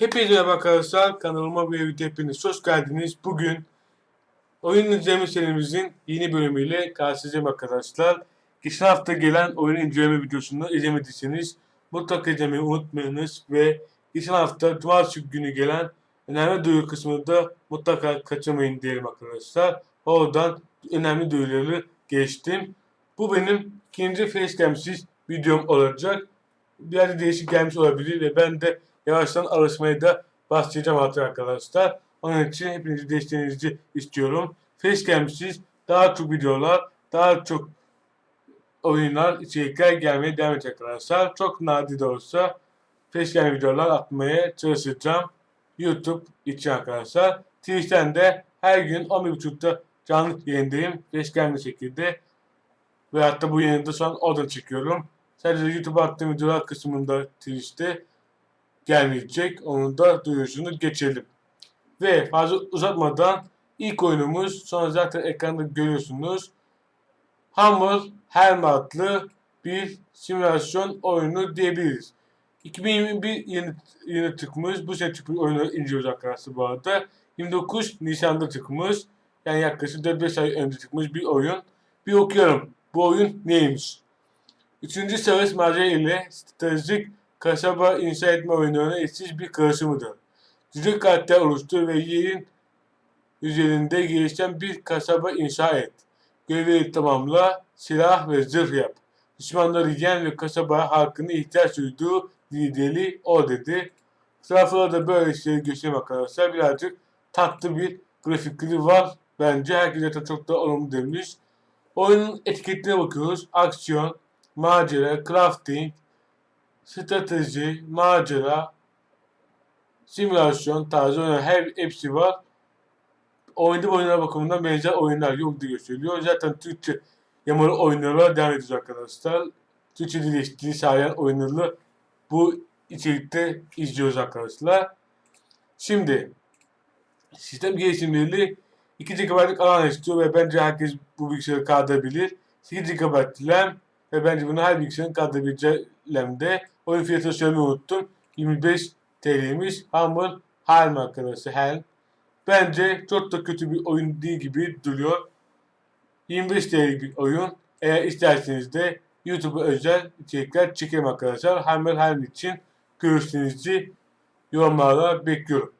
Hepinize merhaba arkadaşlar. Kanalıma bir video hepiniz hoş geldiniz. Bugün oyun inceleme serimizin yeni bölümüyle karşınızdayım arkadaşlar. Geçen hafta gelen oyun inceleme videosunu izlemediyseniz mutlaka izlemeyi unutmayınız ve geçen hafta cumartesi günü gelen önemli duyuru kısmını da mutlaka kaçırmayın diyelim arkadaşlar. Oradan önemli duyuruları geçtim. Bu benim ikinci facecam'siz videom olacak. Biraz değişik gelmiş olabilir ve ben de yavaştan alışmaya da başlayacağım artık arkadaşlar. Onun için hepinizi desteğinizi istiyorum. Facecam'siz daha çok videolar, daha çok oyunlar, içerikler gelmeye devam edecek arkadaşlar. Çok nadir de olsa Facecam videolar atmaya çalışacağım. YouTube için arkadaşlar. Twitch'ten de her gün 11.30'da canlı yayındayım. Facecam'lı şekilde. Ve hatta bu yayında şu an oradan çekiyorum. Sadece YouTube'a attığım videolar kısmında Twitch'te gelmeyecek. Onun da duyurusunu geçelim. Ve fazla uzatmadan ilk oyunumuz sonra zaten ekranda görüyorsunuz. Hammer Helm adlı bir simülasyon oyunu diyebiliriz. 2021 yeni, yeni çıkmış. Bu sene çıkmış oyunu inceliyoruz arkadaşlar bu arada. 29 Nisan'da çıkmış. Yani yaklaşık 4-5 ay önce çıkmış bir oyun. Bir okuyorum. Bu oyun neymiş? Üçüncü savaş macera ile stratejik kasaba inşa etme oyunlarına eşsiz bir karışımıdır. Cüce karakter oluştur ve yerin üzerinde gelişen bir kasaba inşa et. Görevi tamamla, silah ve zırh yap. Düşmanları yen ve kasaba halkının ihtiyaç duyduğu lideri o dedi. Taraflara da böyle şeyleri göstereyim arkadaşlar. Birazcık tatlı bir grafikleri var. Bence herkes zaten çok da olumlu demiş. Oyunun etiketine bakıyoruz. Aksiyon, macera, crafting, strateji, macera, simülasyon tarzı oyunlar her hepsi var. Oynadığı oyunlar bakımından benzer oyunlar yok diye gösteriyor. Zaten Türkçe yamalı oyunlara devam ediyoruz arkadaşlar. Türkçe dil dil sağlayan oyunları bu içerikte izliyoruz arkadaşlar. Şimdi sistem gelişimleri 2 GB'lık alan istiyor ve bence herkes bu bilgisayarı kaldırabilir. 8 GB RAM ve bence bunu her bilgisayarın kaldırabileceği RAM'de. Oyun fiyatını söylemeyi unuttum. 25 TL'ymiş. Hammer Helm arkadaşlar Helm. Bence çok da kötü bir oyun değil gibi duruyor. 25 TL'lik bir oyun. Eğer isterseniz de YouTube'a özel içerikler çekerim arkadaşlar. Hammer Helm için görüşlerinizi yorumlara bekliyorum.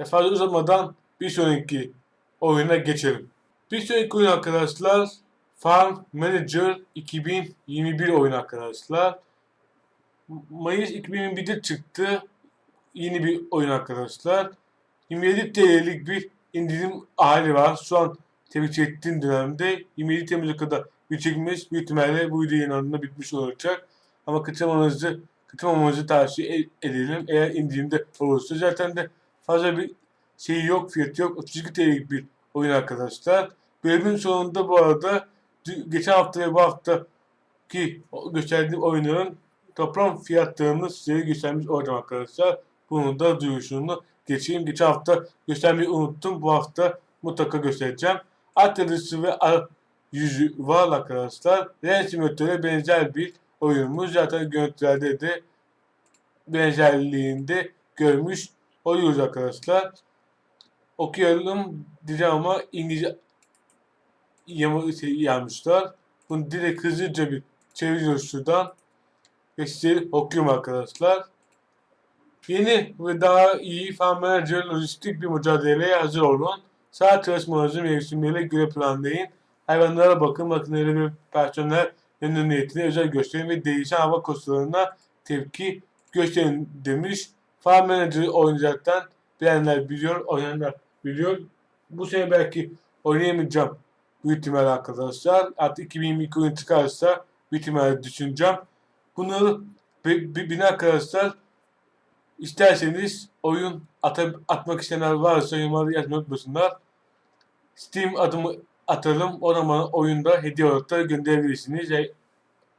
Ve fazla uzatmadan bir sonraki oyuna geçelim. Bir sonraki oyun arkadaşlar Farm Manager 2021 oyunu arkadaşlar. Mayıs 2021'de çıktı. Yeni bir oyun arkadaşlar. 27 TL'lik bir indirim hali var. Şu an tebrik ettiğim dönemde 27 Temmuz'a kadar bir çekmiş. Büyük ihtimalle bu video yayınlandığında bitmiş olacak. Ama kaçırmamanızı, kaçırmamanızı tavsiye edelim. Eğer indirimde olursa. Zaten de fazla bir şey yok, fiyatı yok. 32 TL'lik bir oyun arkadaşlar. Bölümün sonunda bu arada geçen hafta ve bu hafta ki gösterdiğim oyunların toplam fiyatlarını size göstermiş olacağım arkadaşlar. Bunu da duyurusunu geçeyim. Geçen hafta göstermeyi unuttum. Bu hafta mutlaka göstereceğim. At yazısı ve ar yüzü var arkadaşlar. Ren simülatöre benzer bir oyunmuş. Zaten görüntülerde de benzerliğinde görmüş oluyoruz arkadaşlar. Okuyalım diyeceğim ama İngilizce yama şey yazmışlar. Bunu direkt hızlıca bir çeviriyoruz şuradan. Size okuyorum arkadaşlar. Yeni ve daha iyi manager lojistik bir mücadeleye hazır olun. Saat çalışmalarınızı mevsimlere göre planlayın. Hayvanlara bakın, makineleri ve personel memnuniyetine özel gösterin ve değişen hava koşullarına tepki gösterin demiş. Fan manager oynayacaktan bilenler biliyor, oynayanlar biliyor. Bu sene belki oynayamayacağım büyük ihtimal arkadaşlar. Artık 2022 oyun çıkarsa büyük ihtimalle düşüneceğim. Bunu bir arkadaşlar isterseniz oyun at atmak isteyenler varsa yorumlarda yazmayı unutmasınlar. Steam adımı atalım. O zaman oyunda hediye olarak da gönderebilirsiniz. E,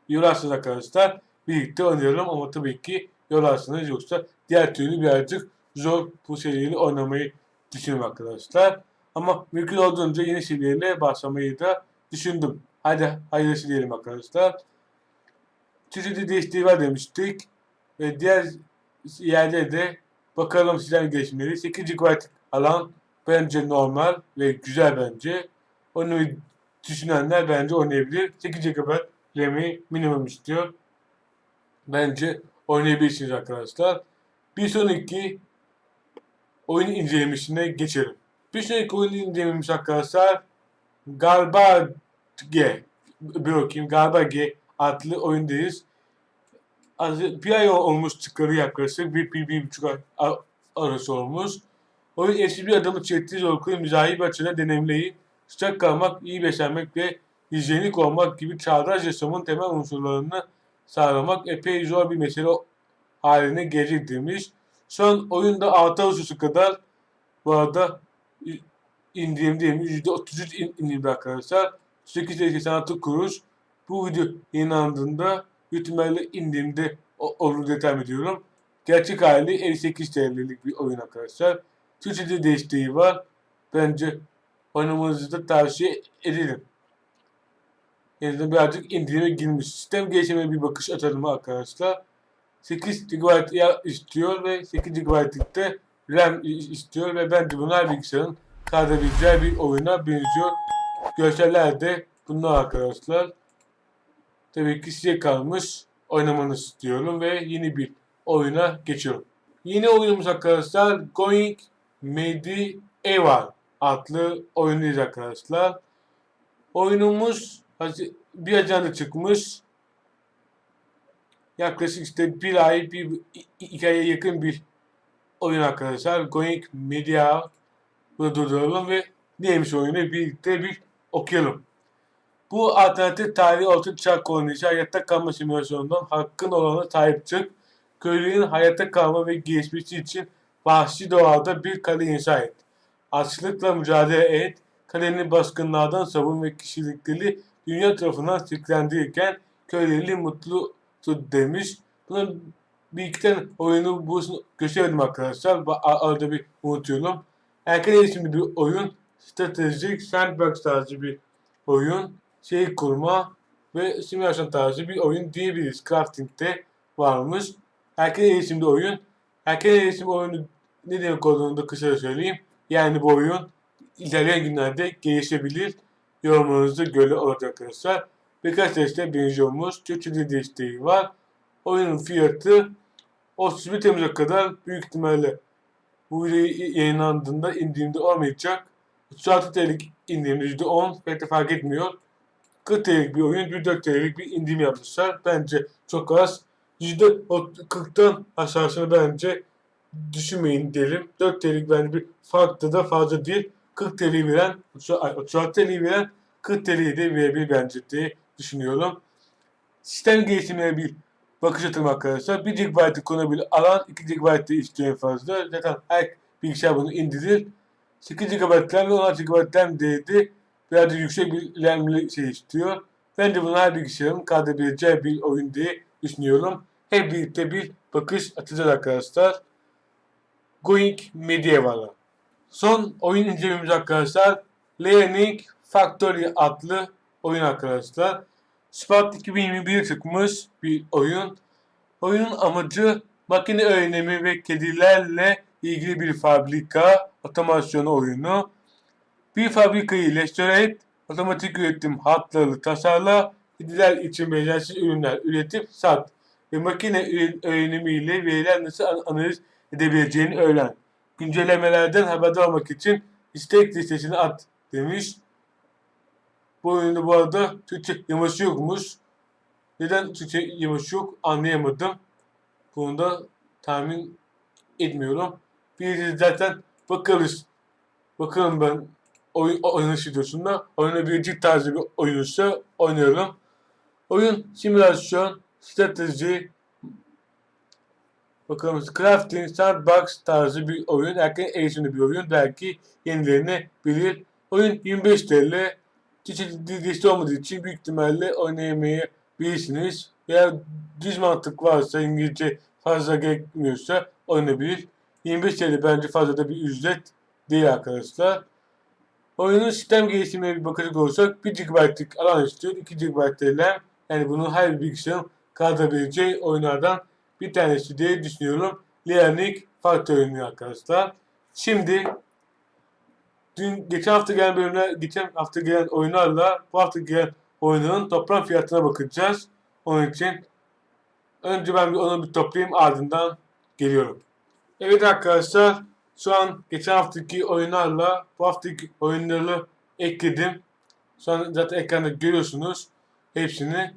yorarsınız arkadaşlar. Birlikte oynayalım ama tabii ki yorarsınız. Yoksa diğer türlü birazcık zor bu seriyi oynamayı düşünüyorum arkadaşlar. Ama mümkün olduğunca yeni serilerle başlamayı da düşündüm. Hadi hayırlısı diyelim arkadaşlar. Çeşitli var demiştik. Ve diğer yerde de Bakalım sizden gelişmeleri. 8 GB alan bence normal ve güzel bence. Onu düşünenler bence oynayabilir. 8 GB RAM'i minimum istiyor. Bence oynayabilirsiniz arkadaşlar. Bir sonraki oyun incelemişine geçelim. Bir sonraki oyun incelememiz arkadaşlar Garbage bir bakayım Garbage adlı oyundayız. Bir ay olmuş çıkarı yaklaşık bir, bir, bir buçuk ay arası olmuş. Oyun eski bir adamı çektiği zorkulu mizahi bir açıdan deneyimleyin. Sıcak kalmak, iyi beslenmek ve hijyenik olmak gibi çağdaş yaşamın temel unsurlarını sağlamak epey zor bir mesele haline gelecek demiş. An oyunda 6 Ağustos'a kadar bu arada indirim değil mi? %33 in- indirim arkadaşlar. 886 kuruş. Bu video yayınlandığında ihtimalle indirimde o- olur tahmin ediyorum. Gerçek hali 58 TL'lik bir oyun arkadaşlar. Türkçe'de desteği var. Bence oynamanızı da tavsiye ederim. Yani birazcık indirime girmiş. Sistem gelişimine bir bakış atalım arkadaşlar. 8 GB istiyor ve 8 GB'lık de RAM istiyor ve bence bunlar bilgisayarın kaldırabileceği bir oyuna benziyor. Görseller de bunlar arkadaşlar. Tabii ki size kalmış oynamanızı istiyorum ve yeni bir oyuna geçiyorum. Yeni oyunumuz arkadaşlar Going Medieval adlı oyundayız arkadaşlar. Oyunumuz bir ajanda çıkmış. Yaklaşık işte bir ay, bir iki yakın bir oyun arkadaşlar. Going Media Burada durduralım ve neymiş oyunu birlikte bir okuyalım. Bu alternatif tarihi orta çağ kolonisi hayatta kalma simülasyonundan hakkın olana sahip çık. Köylünün hayatta kalma ve gelişmesi için vahşi doğada bir kale inşa et. Açlıkla mücadele et. Kalenin baskınlardan savun ve kişilikleri dünya tarafından silkelendirirken köyleri mutlu tut demiş. Bunun bir iki tane oyunu bu gösteremedim arkadaşlar. Arada bir unutuyorum. Erken isimli bir oyun. Stratejik sandbox tarzı bir oyun. Şey kurma ve simülasyon tarzı bir oyun diyebiliriz. Crafting'de varmış. Erken isimli oyun. Erken isimli oyunu ne demek olduğunu da kısaca söyleyeyim. Yani bu oyun ilerleyen günlerde gelişebilir. Yorumlarınızı göre olacak arkadaşlar. Birkaç teste benziyormuş. Türkçe desteği var. Oyunun fiyatı 31 Temmuz'a kadar büyük ihtimalle bu video yayınlandığında indirimde olmayacak. 36 TL'lik indirimde %10 pek de fark etmiyor. 40 TL'lik bir oyun, 104 TL'lik bir indirim yapmışlar. Bence çok az. %40'tan aşağısını bence düşünmeyin diyelim. 4 TL'lik bence bir farklı da fazla değil. 40 TL veren, 36 TL veren 40 TL'yi de verebilir bence diye düşünüyorum. Sistem gelişimine bir bakış atım arkadaşlar. 1 GB'lık konabilir alan 2 GB de istiyor fazla. Zaten her bilgisayar bunu indirir. 8 GB RAM ve 16 GB RAM değdi. Biraz da yüksek bir RAM'li şey istiyor. Bence bunu her bilgisayarın kaldırabileceği bir oyun diye düşünüyorum. Hep birlikte bir bakış atacağız arkadaşlar. Going Medieval'a. Son oyun incelememiz arkadaşlar. Learning Factory adlı oyun arkadaşlar. Spark 2021 çıkmış bir oyun. Oyunun amacı makine öğrenimi ve kedilerle ilgili bir fabrika otomasyonu oyunu. Bir fabrikayı restore et, otomatik üretim hatları tasarla, kediler için benzersiz ürünler üretip sat ve makine öğrenimiyle veriler nasıl analiz edebileceğini öğren. Güncellemelerden haberdar olmak için istek listesine at demiş. Bu oyunda bu arada Türkçe yaması yokmuş. Neden Türkçe yaması yok anlayamadım. Bunu da tahmin etmiyorum. Bir zaten bakarız. Bakalım ben oyun oynanış videosunda oynayabilecek tarzı bir oyunsa oynuyorum. Oyun simülasyon, strateji, bakalım crafting, sandbox tarzı bir oyun. Erken eğitimli bir oyun. Belki yenilerini bilir. Oyun 25 TL. Çeşitli dizisi olmadığı için büyük ihtimalle oynayamayabilirsiniz. Veya düz mantık varsa İngilizce fazla gerekmiyorsa oynayabilir. 25 TL bence fazla da bir ücret değil arkadaşlar. Oyunun sistem gelişimine bir bakacak olursak 1 GB'lık alan istiyor. 2 GB RAM. Yani bunu her bir bilgisayarın kaldırabileceği oyunlardan bir tanesi diye düşünüyorum. Learning Factory oynuyor arkadaşlar. Şimdi dün geçen hafta gelen bölümler, geçen hafta gelen oyunlarla bu hafta gelen oyunların toplam fiyatına bakacağız. Onun için önce ben bir onu bir toplayayım ardından geliyorum. Evet arkadaşlar şu an geçen haftaki oyunlarla bu haftaki oyunları ekledim. Şu an zaten ekranda görüyorsunuz hepsini.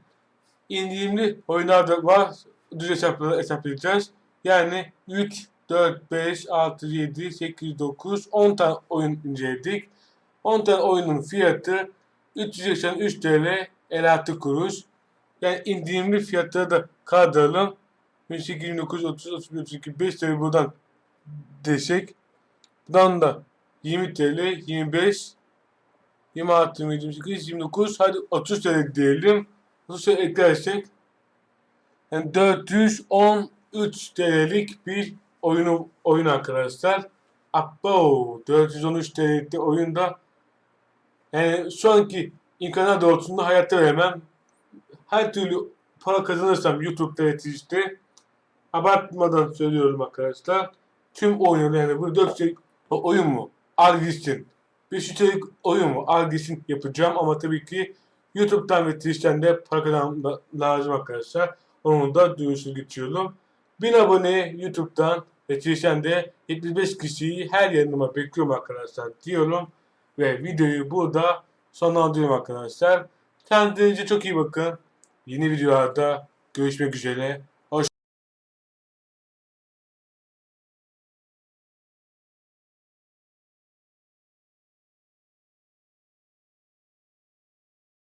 İndirimli oyunlar da var. Düz hesapları hesaplayacağız. Yani 3, 4, 5, 6, 7, 8, 9, 10 tane oyun inceledik. 10 tane oyunun fiyatı 383 TL 56 kuruş. Yani indirimli fiyatları da kaldıralım. 28, 29, 30, 31, 32, 5 TL buradan desek. Buradan da 20 TL, 25, 26, 28, 29, hadi 30 TL diyelim. 30 TL eklersek yani 413 TL'lik bir oyunu oyun arkadaşlar. Abo 413 TL'lik oyunda yani şu anki imkanlar doğrultusunda hayatta veremem. Her türlü para kazanırsam YouTube'da Twitch'te abartmadan söylüyorum arkadaşlar. Tüm yani bu 4 şey oyun mu? Al gitsin. Bir üstelik oyun mu? Al gitsin yapacağım ama tabii ki YouTube'dan ve Twitch'ten de para kazanmam lazım arkadaşlar. Onu da duyurusunu geçiyorum. 1000 abone YouTube'dan ve Twitch'ten de 75 kişiyi her yanıma bekliyorum arkadaşlar diyorum. Ve videoyu burada sonlandırıyorum arkadaşlar. Kendinize çok iyi bakın. Yeni videolarda görüşmek üzere.